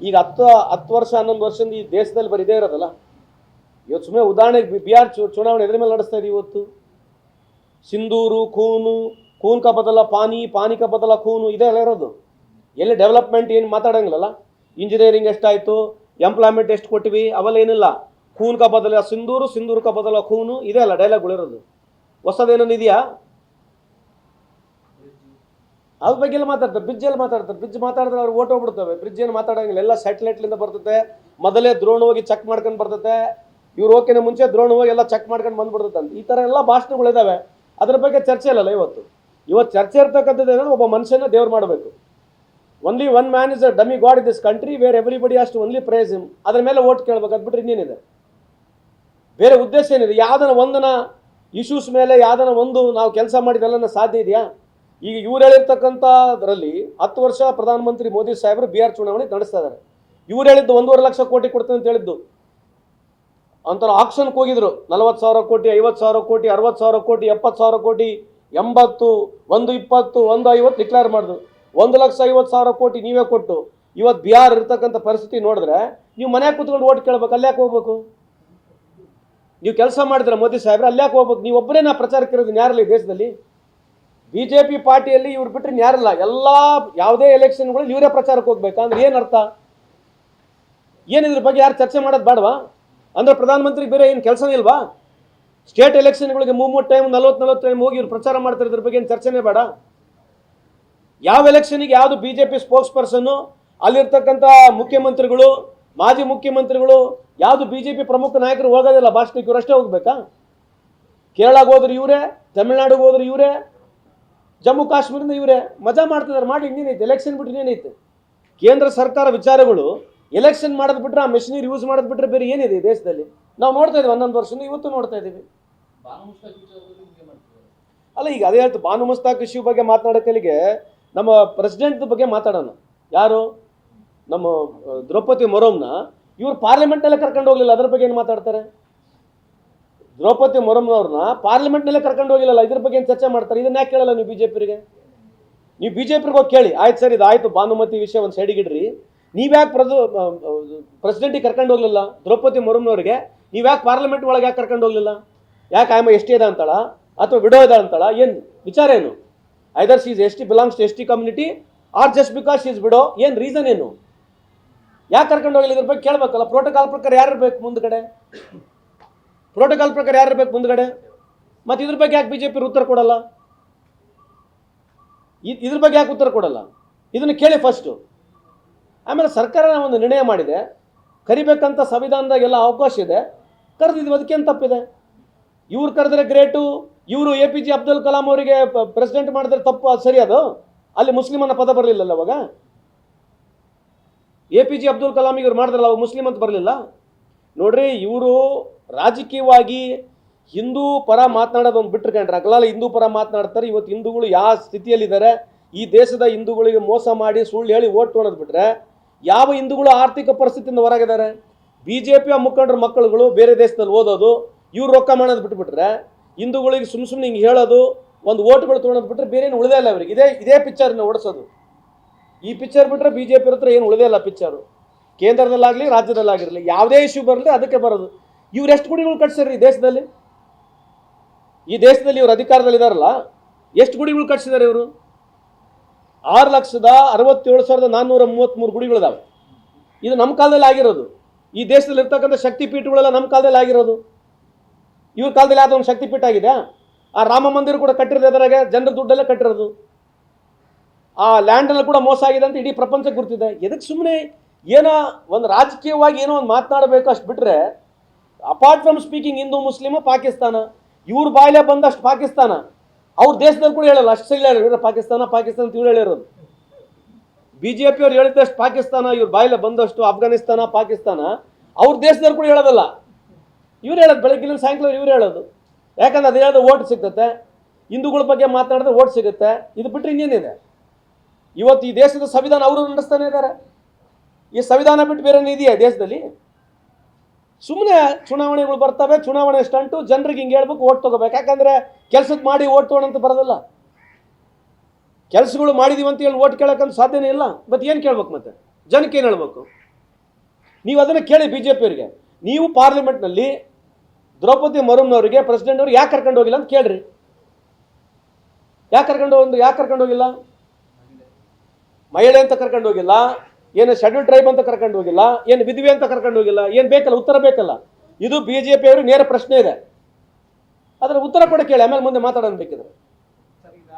ಈಗ ಹತ್ತು ಹತ್ತು ವರ್ಷ, ಹನ್ನೊಂದು ವರ್ಷದಿಂದ ಈ ದೇಶದಲ್ಲಿ ಬರೀ ಇದೇ ಇರೋದಲ್ಲ. ಇವತ್ತು ಸುಮ್ಮನೆ ಉದಾಹರಣೆಗೆ ಬಿಹಾರ್ ಚು ಚುನಾವಣೆ ಎದ್ರ ಮೇಲೆ ನಡೆಸ್ತಾ ಇದೆ ಇವತ್ತು? ಸಿಂಧೂರು, ಖೂನು, ಖೂನ್ ಕ ಬದಲ ಪಾನಿ ಪಾನಿ ಕ ಬದಲ ಖೂನು ಇದೇ ಎಲ್ಲ ಇರೋದು. ಎಲ್ಲಿ ಡೆವಲಪ್ಮೆಂಟ್ ಏನು ಮಾತಾಡೋಂಗಿಲ್ಲಲ್ಲ? ಇಂಜಿನಿಯರಿಂಗ್ ಎಷ್ಟಾಯಿತು? ಎಂಪ್ಲಾಯ್ಮೆಂಟ್ ಎಷ್ಟು ಕೊಟ್ಟಿವಿ? ಅವೆಲ್ಲ ಏನಿಲ್ಲ. ಖೂನ್ ಕ ಬದಲ ಸಿಂಧೂರು ಸಿಂಧೂರು ಕ ಬದಲ ಖೂನು ಇದೇ ಅಲ್ಲ ಡೈಲಾಗ್ಗಳಿರೋದು ಹೊಸದೇನೋ ಇದೆಯಾ? ಅದ್ರ ಬಗ್ಗೆ ಎಲ್ಲ ಮಾತಾಡ್ತಾರೆ. ಬ್ರಿಡ್ಜ್ ಎಲ್ಲ ಮಾತಾಡ್ತಾರೆ. ಬ್ರಿಡ್ಜ್ ಮಾತಾಡಿದ್ರೆ ಅವ್ರು ಓಟ್ ಹೋಗ್ಬಿಡ್ತವೆ. ಬ್ರಿಡ್ಜ್ ಏನು ಮಾತಾಡಂಗಿಲ್ಲ. ಎಲ್ಲ ಸ್ಯಾಟಲೈಟ್ಲಿಂದ ಬರ್ತದೆ ಮೊದಲೇ ದ್ರೋಣ ಹೋಗಿ ಚೆಕ್ ಮಾಡ್ಕೊಂಡು ಬರ್ತದೆ ಇವ್ರು ಓಕೆನ ಮುಂಚೆ ದ್ರೋಣ ಹೋಗಿ ಎಲ್ಲ ಚೆಕ್ ಮಾಡ್ಕೊಂಡು ಬಂದ್ಬಿಡ್ತದೆ ಈ ಥರ ಎಲ್ಲ ಭಾಷಣಗಳಿದಾವೆ ಅದ್ರ ಬಗ್ಗೆ ಚರ್ಚೆ ಇಲ್ಲಲ್ಲ ಇವತ್ತು. ಇವತ್ತು ಚರ್ಚೆ ಇರ್ತಕ್ಕಂಥದ್ದು ಏನಂದ್ರೆ ಒಬ್ಬ ಮನುಷ್ಯನ ದೇವ್ರು ಮಾಡಬೇಕು. Only one man is a dummy god in this country where everybody ಅಷ್ಟು ಒನ್ಲಿ ಪ್ರೈಸ್ ಇಮ್ ಅದ್ರ ಮೇಲೆ ಓಟ್ ಕೇಳ್ಬೇಕು. ಅದ್ಬಿಟ್ರೆ ಇನ್ನೇನಿದೆ? ಬೇರೆ ಉದ್ದೇಶ ಏನಿದೆ? ಯಾವ್ದನ ಒಂದನ ಇಶ್ಯೂಸ್ ಮೇಲೆ ಯಾವ್ದನ ಒಂದು ನಾವು ಕೆಲಸ ಮಾಡಿದೆಲ್ಲ ಸಾಧ್ಯ ಇದೆಯಾ? ಈಗ ಇವ್ರು ಹೇಳಿರ್ತಕ್ಕಂಥದ್ರಲ್ಲಿ ಹತ್ತು ವರ್ಷ ಪ್ರಧಾನಮಂತ್ರಿ ಮೋದಿ ಸಾಹೇಬರು ಬಿಹಾರ್ ಚುನಾವಣೆ ನಡೆಸ್ತಾ ಇದ್ದಾರೆ ಇವ್ರು ಹೇಳಿದ್ದು ಒಂದೂವರೆ ಲಕ್ಷ ಕೋಟಿ ಕೊಡ್ತೇನೆ ಅಂತ ಹೇಳಿದ್ದು. ಅಂತಾರೆ ಆಕ್ಷನ್ಗೆ ಹೋಗಿದ್ರು. ನಲವತ್ತು ಸಾವಿರ ಕೋಟಿ, ಐವತ್ತು ಸಾವಿರ ಕೋಟಿ, ಅರವತ್ತು ಸಾವಿರ ಕೋಟಿ, ಎಪ್ಪತ್ತು ಸಾವಿರ ಕೋಟಿ, ಎಂಬತ್ತು, ಒಂದು ಇಪ್ಪತ್ತು, ಒಂದು ಐವತ್ತು ಡಿಕ್ಲೇರ್ ಮಾಡಿದ್ರು. ಒಂದು ಲಕ್ಷ ಐವತ್ತು ಸಾವಿರ ಕೋಟಿ ನೀವೇ ಕೊಟ್ಟು ಇವತ್ತು ಬಿಹಾರ್ ಇರ್ತಕ್ಕಂಥ ಪರಿಸ್ಥಿತಿ ನೋಡಿದ್ರೆ ನೀವು ಮನೆಗೆ ಕೂತ್ಕೊಂಡು ಓಟ್ ಕೇಳ್ಬೇಕು ಅಲ್ಯಾಕೆ ಹೋಗ್ಬೇಕು? ನೀವು ಕೆಲಸ ಮಾಡಿದ್ರೆ ಮೋದಿ ಸಾಹೇಬ್ರೆ ಅಲ್ಯಾಕೆ ಹೋಗ್ಬೇಕು? ನೀವು ಒಬ್ಬರೇ ನಾ ಪ್ರಚಾರಕ್ಕೆ ಇರೋದು ಯಾರಲ್ಲ ದೇಶದಲ್ಲಿ? ಬಿ ಜೆ ಪಿ ಪಾರ್ಟಿಯಲ್ಲಿ ಇವ್ರು ಬಿಟ್ಟರೆ ಯಾರಿಲ್ಲ. ಎಲ್ಲ ಯಾವುದೇ ಎಲೆಕ್ಷನ್ಗಳು ಇವರೇ ಪ್ರಚಾರಕ್ಕೆ ಹೋಗ್ಬೇಕಾ? ಅಂದ್ರೆ ಏನು ಅರ್ಥ? ಏನು ಇದ್ರ ಬಗ್ಗೆ ಯಾರು ಚರ್ಚೆ ಮಾಡೋದು ಬೇಡವಾ? ಅಂದ್ರೆ ಪ್ರಧಾನಮಂತ್ರಿ ಬೇರೆ ಏನು ಕೆಲಸನೇ ಇಲ್ವಾ? ಸ್ಟೇಟ್ ಎಲೆಕ್ಷನ್ಗಳಿಗೆ ಮೂವತ್ತು ಟೈಮ್ ನಲ್ವತ್ತು ನಲ್ವತ್ತು ಟೈಮ್ ಹೋಗಿ ಇವ್ರು ಪ್ರಚಾರ ಮಾಡ್ತಾರೆ, ಇದ್ರ ಬಗ್ಗೆ ಏನು ಚರ್ಚೆನೇ ಬೇಡ. ಯಾವ ಎಲೆಕ್ಷನಿಗೆ ಯಾವುದು ಬಿ ಜೆ ಪಿ ಸ್ಪೋಕ್ಸ್ ಪರ್ಸನ್ನು ಅಲ್ಲಿರ್ತಕ್ಕಂಥ ಮುಖ್ಯಮಂತ್ರಿಗಳು, ಮಾಜಿ ಮುಖ್ಯಮಂತ್ರಿಗಳು, ಯಾವುದು ಬಿ ಜೆ ಪಿ ಪ್ರಮುಖ ನಾಯಕರು ಹೋಗೋದಿಲ್ಲ, ಭಾಷಣಕ್ಕೆ ಇವರಷ್ಟೇ ಹೋಗ್ಬೇಕಾ? ಕೇರಳಗೆ ಹೋದ್ರೆ ಇವರೇ, ತಮಿಳ್ನಾಡಿಗೆ ಹೋದ್ರೆ ಇವರೇ ಜಮ್ಮು ಕಾಶ್ಮೀರದಿಂದ ಇವರೇ ಮಜಾ ಮಾಡ್ತಿದ್ದಾರೆ, ಮಾಡಿ, ಇನ್ನೇನೈತೆ? ಎಲೆಕ್ಷನ್ ಬಿಟ್ಟು ಇನ್ನೇನೈತೆ? ಕೇಂದ್ರ ಸರ್ಕಾರ ವಿಚಾರಗಳು ಎಲೆಕ್ಷನ್ ಮಾಡೋದು ಬಿಟ್ರೆ ಆ ಮೆಷಿನರಿ ಯೂಸ್ ಮಾಡೋದು ಬಿಟ್ರೆ ಬೇರೆ ಏನಿದೆ ದೇಶದಲ್ಲಿ? ನಾವು ನೋಡ್ತಾ ಇದ್ದೀವಿ, ಹನ್ನೊಂದು ವರ್ಷದಿಂದ ಇವತ್ತು ನೋಡ್ತಾ ಇದ್ದೀವಿ. ಅಲ್ಲ, ಈಗ ಅದೇ ಹೇಳ್ತು ಬಾನು ಮುಸ್ತಾಕ್ ಇಶ್ಯೂ ಬಗ್ಗೆ ಮಾತನಾಡೋಕಲಿಗೆ ನಮ್ಮ ಪ್ರೆಸಿಡೆಂಟ್ ಬಗ್ಗೆ ಮಾತಾಡೋಣ. ಯಾರು? ನಮ್ಮ ದ್ರೌಪದಿ ಮೊರೋಮ್ನ ಇವರು ಪಾರ್ಲಿಮೆಂಟ್ನಲ್ಲೇ ಕರ್ಕೊಂಡು ಹೋಗ್ಲಿಲ್ಲ, ಅದ್ರ ಬಗ್ಗೆ ಏನು ಮಾತಾಡ್ತಾರೆ? ದ್ರೌಪದಿ ಮೊರಮ್ನವ್ರನ್ನ ಪಾರ್ಲಿಮೆಂಟ್ನಲ್ಲೇ ಕರ್ಕೊಂಡು ಹೋಗಿಲ್ಲಲ್ಲ? ಇದ್ರ ಬಗ್ಗೆ ಏನು ಚರ್ಚೆ ಮಾಡ್ತಾರೆ? ಇದನ್ನ ಯಾಕೆ ಕೇಳಲ್ಲ ನೀವು ಬಿಜೆಪಿರಿಗೆ? ನೀವು ಬಿಜೆಪಿಗೆ ಹೋಗಿ ಕೇಳಿ. ಆಯ್ತು ಸರ್ ಇದು ಆಯ್ತು ಭಾನುಮತಿ ವಿಷಯ ಒಂದು ಸೈಡಿಗಿಡ್ರಿ ನೀವ್ಯಾಕೆ ಪ್ರದು ಪ್ರೆಸಿಡೆಂಟಿಗೆ ಕರ್ಕೊಂಡು ಹೋಗ್ಲಿಲ್ಲ? ದ್ರೌಪದಿ ಮುರ್ಮುನವ್ರಿಗೆ ನೀವ್ಯಾಕೆ ಪಾರ್ಲಿಮೆಂಟ್ ಒಳಗೆ ಯಾಕೆ ಕರ್ಕೊಂಡು ಹೋಗ್ಲಿಲ್ಲ? ಯಾಕೆ ಆಯಮ್ಮ ಎಸ್ ಟಿ ಇದೆ ಅಂತಾಳ? ಅಥವಾ ವಿಡೋ ಇದೆ ಅಂತಾಳ? ಏನು ವಿಚಾರ ಏನು? Either she's S T belongs to S T community or just because she's ಬಿಡೋ ಏನು ರೀಸನ್ ಏನು? ಯಾಕೆ ಕರ್ಕೊಂಡು ಹೋಗಿಲ್ಲ ಇದ್ರ ಬಗ್ಗೆ ಕೇಳಬೇಕಲ್ಲ. ಪ್ರೋಟೋಕಾಲ್ ಪ್ರಕಾರ ಯಾರು ಇರ್ಬೇಕು ಮುಂದ್ಗಡೆ? ಪ್ರೋಟೋಕಾಲ್ ಪ್ರಕಾರ ಯಾರು ಇರಬೇಕು ಮುಂದ್ಗಡೆ? ಮತ್ತು ಇದ್ರ ಬಗ್ಗೆ ಯಾಕೆ ಬಿ ಜೆ ಪಿ ಉತ್ತರ ಕೊಡಲ್ಲ? ಇದ್ರ ಬಗ್ಗೆ ಯಾಕೆ ಉತ್ತರ ಕೊಡಲ್ಲ? ಇದನ್ನು ಕೇಳಿ ಫಸ್ಟು ಆಮೇಲೆ ಸರ್ಕಾರ ಒಂದು ನಿರ್ಣಯ ಮಾಡಿದೆ. ಕರಿಬೇಕಂತ ಸಂವಿಧಾನದಾಗೆಲ್ಲ ಅವಕಾಶ ಇದೆ. ಕರೆದಿದ್ವಿ ಅದಕ್ಕೇನು ತಪ್ಪಿದೆ? ಇವ್ರು ಕರೆದ್ರೆ ಗ್ರೇಟು, ಇವರು A P J Abdul Kalam ಅವರಿಗೆ ಪ್ರೆಸಿಡೆಂಟ್ ಮಾಡಿದ್ರೆ ತಪ್ಪು, ಅದು ಸರಿ ಅದು? ಅಲ್ಲಿ ಮುಸ್ಲಿಮನ ಪದ ಬರಲಿಲ್ಲಲ್ಲ ಅವಾಗ? A P J Abdul Kalam ಇವ್ರು ಮಾಡಿದ್ರಲ್ಲ, ಅವಾಗ ಮುಸ್ಲಿಂ ಅಂತ ಬರಲಿಲ್ಲ? ನೋಡ್ರಿ, ಇವರು ರಾಜಕೀಯವಾಗಿ ಹಿಂದೂ ಪರ ಮಾತನಾಡೋದು ಒಂದು ಬಿಟ್ಟರೆ ಕಂಡ್ರೆ ಅಗಲಾಲ ಹಿಂದೂ ಪರ ಮಾತನಾಡ್ತಾರೆ. ಇವತ್ತು ಹಿಂದೂಗಳು ಯಾವ ಸ್ಥಿತಿಯಲ್ಲಿದ್ದಾರೆ? ಈ ದೇಶದ ಹಿಂದೂಗಳಿಗೆ ಮೋಸ ಮಾಡಿ ಸುಳ್ಳು ಹೇಳಿ ಓಟ್ ತೊಗೊಳೋದು ಬಿಟ್ರೆ ಯಾವ ಹಿಂದೂಗಳು ಆರ್ಥಿಕ ಪರಿಸ್ಥಿತಿಯಿಂದ ಹೊರಗಿದ್ದಾರೆ? ಬಿ ಜೆ ಪಿಯ ಮುಖಂಡರ ಮಕ್ಕಳುಗಳು ಬೇರೆ ದೇಶದಲ್ಲಿ ಓದೋದು, ಇವ್ರು ರೊಕ್ಕ ಮಾಡೋದು ಬಿಟ್ಬಿಟ್ರೆ ಹಿಂದೂಗಳಿಗೆ ಸುಮ್ಮ ಸುಮ್ಮನೆ ಹಿಂಗೆ ಹೇಳೋದು, ಒಂದು ಓಟ್ಗಳು ತೊಗೊಳೋದು ಬಿಟ್ಟರೆ ಬೇರೆ ಏನು ಉಳಿದೇ ಇಲ್ಲ ಅವರಿಗೆ ಇದೇ ಇದೇ ಪಿಕ್ಚರ್ನ ಓಡಿಸೋದು. ಈ ಪಿಕ್ಚರ್ ಬಿಟ್ಟರೆ ಬಿ ಜೆ ಪಿ ಹತ್ರ ಏನು ಉಳಿದೇ ಇಲ್ಲ ಪಿಕ್ಚರು ಕೇಂದ್ರದಲ್ಲಾಗಲಿ, ರಾಜ್ಯದಲ್ಲಾಗಿರಲಿ, ಯಾವುದೇ ಇಶ್ಯೂ ಬರಲಿ ಅದಕ್ಕೆ ಬರೋದು. ಇವ್ರು ಎಷ್ಟು ಗುಡಿಗಳು ಕಟ್ಸಿದ್ರಿ ಈ ದೇಶದಲ್ಲಿ? ಈ ದೇಶದಲ್ಲಿ ಇವರು ಅಧಿಕಾರದಲ್ಲಿ ಇದಾರಲ್ಲ ಎಷ್ಟು ಗುಡಿಗಳು ಕಟ್ಸಿದ್ದಾರೆ ಇವರು? ಆರು ಲಕ್ಷದ ಅರವತ್ತೇಳು ಸಾವಿರದ ನಾನ್ನೂರ ಮೂವತ್ತ್ಮೂರು ಗುಡಿಗಳಿದಾವೆ. ಇದು ನಮ್ಮ ಕಾಲದಲ್ಲಿ ಆಗಿರೋದು. ಈ ದೇಶದಲ್ಲಿ ಇರ್ತಕ್ಕಂಥ ಶಕ್ತಿಪೀಠಗಳೆಲ್ಲ ನಮ್ಮ ಕಾಲದಲ್ಲಿ ಆಗಿರೋದು. ಇವ್ರ ಕಾಲದಲ್ಲಿ ಯಾವುದೋ ಒಂದು ಶಕ್ತಿಪೀಠ ಆಗಿದೆ. ಆ ರಾಮ ಮಂದಿರ ಕೂಡ ಕಟ್ಟಿರೋದು ಅದರಾಗೆ ಜನರ ದುಡ್ಡೆಲ್ಲ ಕಟ್ಟಿರೋದು. ಆ ಲ್ಯಾಂಡಲ್ಲಿ ಕೂಡ ಮೋಸ ಆಗಿದೆ ಅಂತ ಇಡೀ ಪ್ರಪಂಚ ಗುರ್ತಿದೆ. ಎದಕ್ಕೆ ಸುಮ್ಮನೆ ಏನೋ ಒಂದು ರಾಜಕೀಯವಾಗಿ ಏನೋ ಒಂದು ಮಾತನಾಡಬೇಕು ಅಷ್ಟು ಬಿಟ್ಟರೆ apart from speaking Hindu, ಮುಸ್ಲಿಮ, Pakistan, ಇವ್ರ ಬಾಯಿಲೆ ಬಂದಷ್ಟು ಪಾಕಿಸ್ತಾನ. ಅವ್ರ ದೇಶದಲ್ಲಿ ಕೂಡ ಹೇಳಲ್ಲ, ಅಷ್ಟು ಸರಿ ಹೇಳಿರೋ ಪಾಕಿಸ್ತಾನ ಪಾಕಿಸ್ತಾನ ಇವ್ರು ಹೇಳಿರೋದು. ಬಿ ಜೆ ಪಿ ಅವ್ರು ಹೇಳಿದಷ್ಟು ಪಾಕಿಸ್ತಾನ, ಇವ್ರ ಬಾಯಿಲೆ ಬಂದಷ್ಟು ಅಫ್ಘಾನಿಸ್ತಾನ ಪಾಕಿಸ್ತಾನ, ಅವ್ರ ದೇಶದಲ್ಲಿ ಕೂಡ ಹೇಳೋದಲ್ಲ. ಇವ್ರು ಹೇಳೋದು ಬೆಳಗ್ಗೆ ಸಾಯಂಕಾಲ ಇವ್ರು ಹೇಳೋದು. ಯಾಕಂದ್ರೆ ಅದು ಹೇಳಿದ್ರೆ ಓಟ್ ಸಿಗ್ತತೆ, ಹಿಂದೂಗಳ ಬಗ್ಗೆ ಮಾತನಾಡಿದ್ರೆ ಓಟ್ ಸಿಗುತ್ತೆ, ಇದು ಬಿಟ್ಟರೆ ಇನ್ನೇನಿದೆ? ಇವತ್ತು ಈ ದೇಶದ ಸಂವಿಧಾನ ಅವರು ನಡೆಸ್ತಾನೆ ಇದ್ದಾರೆ ಈ ಸಂವಿಧಾನ ಬಿಟ್ಟು ಬೇರೆ ಇದೆಯಾ ದೇಶದಲ್ಲಿ? ಸುಮ್ಮನೆ ಚುನಾವಣೆಗಳು ಬರ್ತವೆ, ಚುನಾವಣೆ ಸ್ಟಂಟು ಜನರಿಗೆ ಹಿಂಗೆ ಹೇಳ್ಬೇಕು, ಓಟ್ ತಗೋಬೇಕು. ಯಾಕಂದ್ರೆ ಕೆಲ್ಸಕ್ಕೆ ಮಾಡಿ ಓಟ್ ತೊಗೊಂಡಂತ ಬರೋದಿಲ್ಲ. ಕೆಲಸಗಳು ಮಾಡಿದೀವಿ ಅಂತ ಹೇಳಿ ಓಟ್ ಕೇಳೋಕ್ಕಂತ ಸಾಧ್ಯನೇ ಇಲ್ಲ. ಮತ್ತೆ ಏನು ಕೇಳ್ಬೇಕು ಮತ್ತೆ? ಜನಕ್ಕೆ ಏನು ಹೇಳ್ಬೇಕು? ನೀವು ಅದನ್ನು ಕೇಳಿ ಬಿ ಜೆ ಪಿಯವರಿಗೆ ನೀವು ಪಾರ್ಲಿಮೆಂಟ್ನಲ್ಲಿ ದ್ರೌಪದಿ ಮರುಮ್ನವರಿಗೆ ಪ್ರೆಸಿಡೆಂಟ್ ಅವ್ರಿಗೆ ಯಾಕೆ ಕರ್ಕೊಂಡು ಹೋಗಿಲ್ಲ ಅಂತ ಕೇಳ್ರಿ. ಯಾಕೆ ಕರ್ಕೊಂಡು ಒಂದು ಯಾಕೆ ಕರ್ಕೊಂಡು ಹೋಗಿಲ್ಲ? ಮಹಿಳೆ ಅಂತ ಕರ್ಕೊಂಡು ಹೋಗಿಲ್ಲ. ಏನು ಶೆಡ್ಯೂಲ್ ಟ್ರೈಬ್ ಅಂತ ಕರ್ಕೊಂಡು ಹೋಗಿಲ್ಲ, ಏನು ವಿಧವೆ ಅಂತ ಕರ್ಕೊಂಡು ಹೋಗಿಲ್ಲ, ಏನು ಬೇಕಲ್ಲ, ಉತ್ತರ ಬೇಕಲ್ಲ. ಇದು ಬಿ ಜೆ ಪಿಯವ್ರಿಗೆ ನೇರ ಪ್ರಶ್ನೆ ಇದೆ. ಅದರ ಉತ್ತರ ಕೊಡ ಕೇಳಿ, ಆಮೇಲೆ ಮುಂದೆ ಮಾತಾಡೋಣ ಬೇಕಿದ್ರೆ.